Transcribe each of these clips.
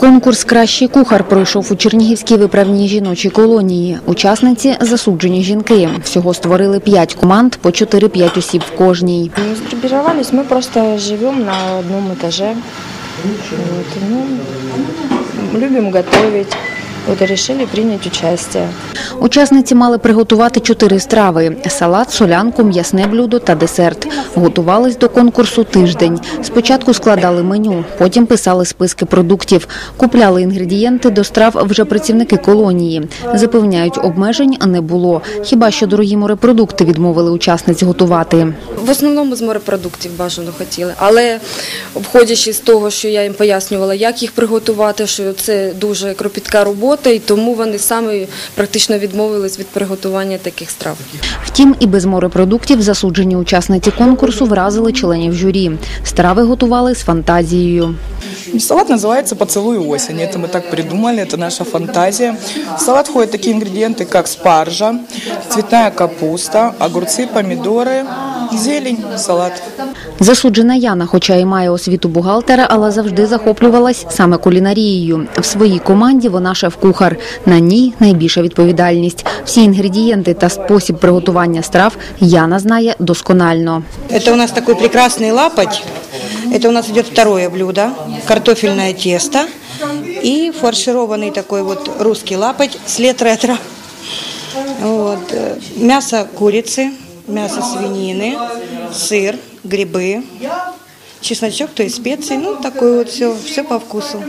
Конкурс Кращий кухар пройшов у Чернігівській виправній жіночій колонії. Учасниці засуджені жінки. Всього створили п'ять команд по 4-5 осіб в кожній. Не сгруппировались, мы просто живем на одном этаже. Вот, ну, любим готовить. Вот и решили принять участие. Учасниці мали приготувати чотири страви: салат, солянку, м'ясне блюдо та десерт. Готувались до конкурсу тиждень. Спочатку складали меню, потім писали списки продуктів, купляли інгредієнти до страв вже працівники колонії. Запевняють, обмежень не було. Хіба що дорогі морепродукти відмовили учасниць готувати. В основному з морепродуктів бажано хотіли, але входячи з того, що я їм пояснювала, як їх приготувати, що це дуже кропітка робота, і тому вони самі практично відмовились від приготування таких страв. Втім, і без морепродуктів засуджені учасниці конкурсу вразили членів журі. Страви готували з фантазією. Салат называется «Поцелуй осени». Это мы так придумали, это наша фантазия. В салат входят такие ингредиенты, как спаржа, цветная капуста, огурцы, помидоры, зелень, салат. Засуджена Яна, хоча і має освіту бухгалтера, але завжди захоплювалась саме кулінарією. В своїй команді вона шеф-кухар. На ній найбільша відповідальність. Всі інгредієнти та спосіб приготування страв Яна знає досконально. Это у нас такой прекрасный лапоть. Это у нас идет второе блюдо. Картофельное тесто и фаршированный такой вот русский лапоть с летретро. Вот. э, Мясо курицы, мясо свинины, сыр, грибы, чесночок, то есть специи. Ну, такое вот все, все по вкусу.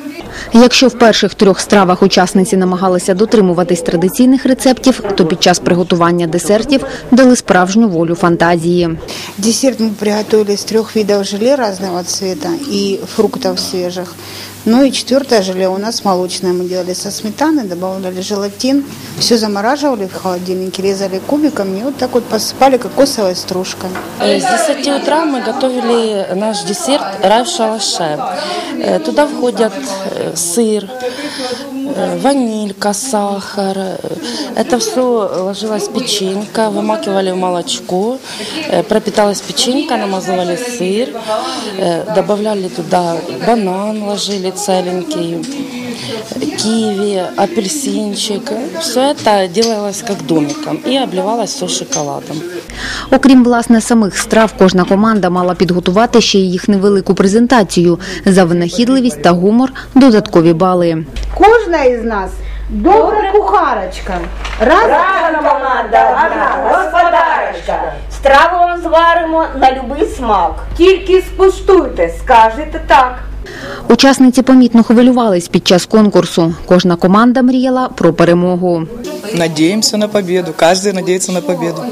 Якщо в перших трьох стравах учасниці намагалися дотримуватись традиційних рецептів, то під час приготування десертів дали справжню волю фантазії. Десерт мы приготовили из трех видов желе разного цвета и фруктов свежих. Ну и четвертое желе у нас молочное мы делали со сметаной, добавляли желатин, все замораживали в холодильнике, резали кубиками и вот так вот посыпали кокосовой стружкой. Э, С 10 утра мы готовили наш десерт рай в шалаше. Э, Туда входят э, сыр, э, ванилька, сахар. Э, Это все ложилась печенька, вымакивали в молочко, э, пропиталась печенька, намазывали сыр, э, добавляли туда банан, ложили целенький, киви, апельсинчик. Все это делалось как домиком и обливалось все шоколадом. Окрім власне самих страв, кожна команда мала підготувати ще й їх невелику презентацію за винахідливість та гумор додаткові бали. Кожна із нас добра кухарочка. Разом команда одна господарочка. Страву вам зваримо на любий смак. Тільки спуштуйте, скажете так. Учасниці помітно хвилювались під час конкурсу. Кожна команда мріяла про перемогу. Надеемся на победу. Каждый надеется на победу.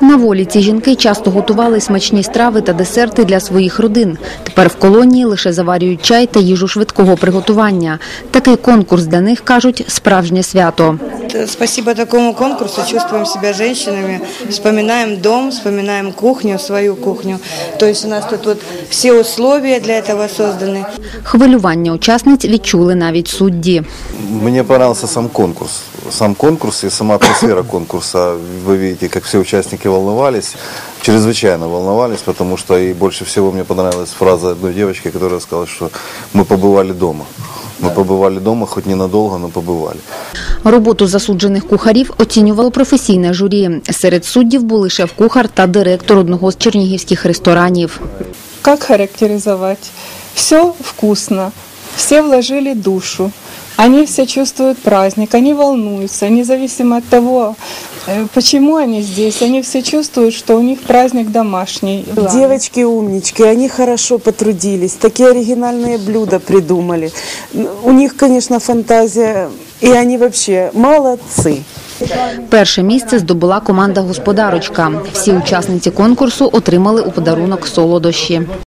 На волі ці жінки часто готували смачні страви та десерти для своїх родин. Тепер в колонії лише заварюють чай та їжу швидкого приготування. Такий конкурс для них кажуть справжнє свято. Т- Спасибо такому конкурсу чувствуем себя женщинами, вспоминаем дом, вспоминаем кухню, свою кухню. То есть у нас тут вот все условия для этого созданы. Хвилювання учасниць відчули навіть судді. Мне понравился сам конкурс. Сам конкурс и сама атмосфера конкурса. Вы видите, как все участники волновались. Чрезвычайно волновались, потому что и больше всего мне понравилась фраза одной девочки, которая сказала, что мы побывали дома. Мы побывали дома, хоть ненадолго, но побывали. Роботу засуджених кухарів оцінювало професійне журі. Серед суддів були шеф-кухар та директор одного з чернігівських ресторанів. Как характеризовать? Все вкусно, все вложили душу, они все чувствуют праздник, они волнуются, независимо от того, э, почему они здесь, они все чувствуют, что у них праздник домашний. Девочки умнички, они хорошо потрудились, такие оригинальные блюда придумали. У них, конечно, фантазия, и они вообще молодцы. Перше місце здобула команда господарочка. Всі учасниці конкурсу отримали у подарунок солодощі.